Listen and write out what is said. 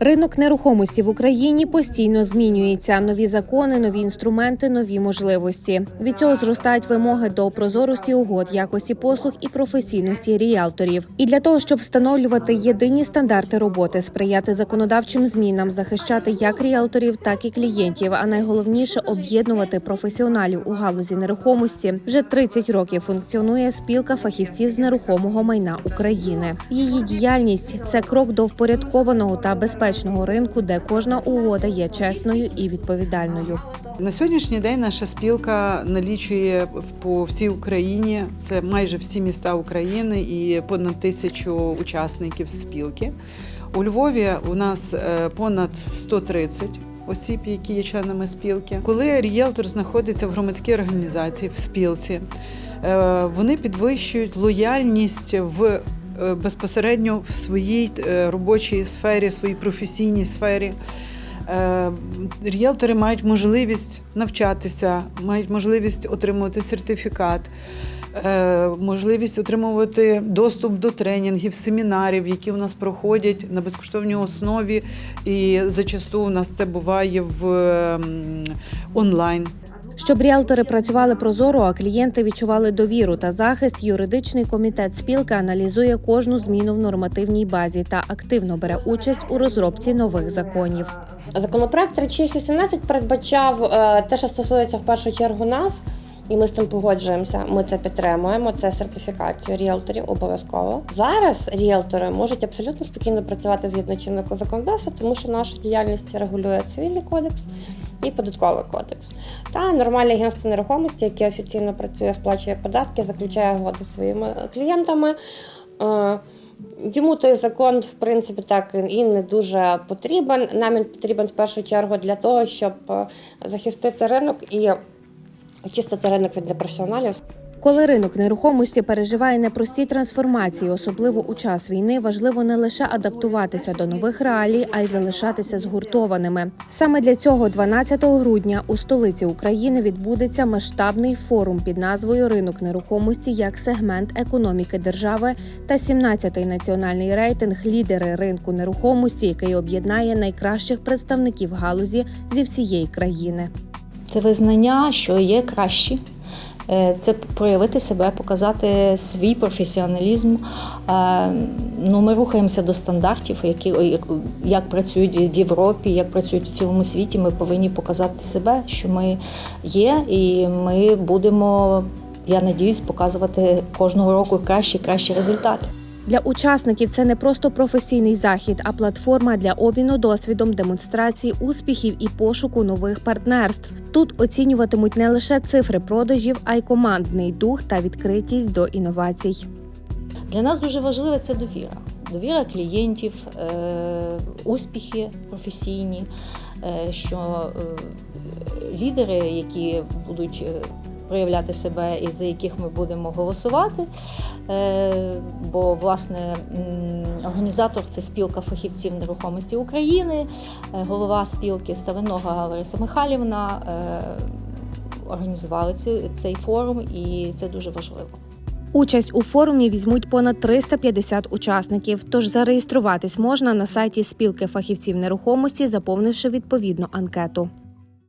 Ринок нерухомості в Україні постійно змінюється. Нові закони, нові інструменти, нові можливості. Від цього зростають вимоги до прозорості угод, якості послуг і професійності ріелторів. І для того, щоб встановлювати єдині стандарти роботи, сприяти законодавчим змінам, захищати як ріелторів, так і клієнтів. А найголовніше об'єднувати професіоналів у галузі нерухомості. Вже 30 років функціонує спілка фахівців з нерухомого майна України. Її діяльність це крок до впорядкованого та безпечного ринку, де кожна угода є чесною і відповідальною. На сьогоднішній день наша спілка налічує по всій Україні. Це майже всі міста України і понад тисячу учасників спілки. У Львові у нас е, понад 130 осіб, які є членами спілки. Коли рієлтор знаходиться в громадській організації в спілці, е, вони підвищують лояльність в безпосередньо в своїй е, робочій сфері, в своїй професійній сфері. Е, Ріелтори мають можливість навчатися, мають можливість отримувати сертифікат, е, можливість отримувати доступ до тренінгів, семінарів, які у нас проходять на безкоштовній основі. І зачасту у нас це буває в онлайн. Щоб ріелтори працювали прозоро, а клієнти відчували довіру та захист. Юридичний комітет спілки аналізує кожну зміну в нормативній базі та активно бере участь у розробці нових законів. Законопроект 3617 передбачав е, те, що стосується в першу чергу нас, і ми з цим погоджуємося. Ми це підтримуємо. Це сертифікацію ріелторів обов'язково. Зараз ріелтори можуть абсолютно спокійно працювати згідно чинного законодавства, тому що нашу діяльність регулює цивільний кодекс і податковий кодекс. Та нормальне агентство нерухомості, яке офіційно працює, сплачує податки, заключає угоди своїми клієнтами. Е, Йому той закон, в принципі, так і не дуже потрібен. Нам він потрібен в першу чергу для того, щоб е, захистити ринок і очистити ринок від непрофесіоналів. Коли ринок нерухомості переживає непрості трансформації, особливо у час війни, важливо не лише адаптуватися до нових реалій, а й залишатися згуртованими. Саме для цього 12 грудня у столиці України відбудеться масштабний форум під назвою Ринок нерухомості як сегмент економіки держави та 17-й національний рейтинг лідери ринку нерухомості, який об'єднає найкращих представників галузі зі всієї країни. Це визнання, що є кращі. Е, Це проявити себе, показати свій професіоналізм. Е, Ну, ми рухаємося до стандартів, які як, як працюють в Європі, як працюють у цілому світі. Ми повинні показати себе, що ми є, і ми будемо, я надіюсь, показувати кожного року кращі, кращі результати. Для учасників це не просто професійний захід, а платформа для обміну досвідом, демонстрації успіхів і пошуку нових партнерств. Тут оцінюватимуть не лише цифри продажів, а й командний дух та відкритість до інновацій. Для нас дуже важливе це довіра. Довіра клієнтів, е, успіхи професійні, е, що е, лідери, які будуть проявляти себе і за яких ми будемо голосувати. Е, Бо, власне, організатор це спілка фахівців нерухомості України, е, голова спілки Ставинога Лариса Михайлівна. е, Організували цей- форум, і це дуже важливо. Участь у форумі візьмуть понад 350 учасників. Тож зареєструватись можна на сайті спілки фахівців нерухомості, заповнивши відповідну анкету.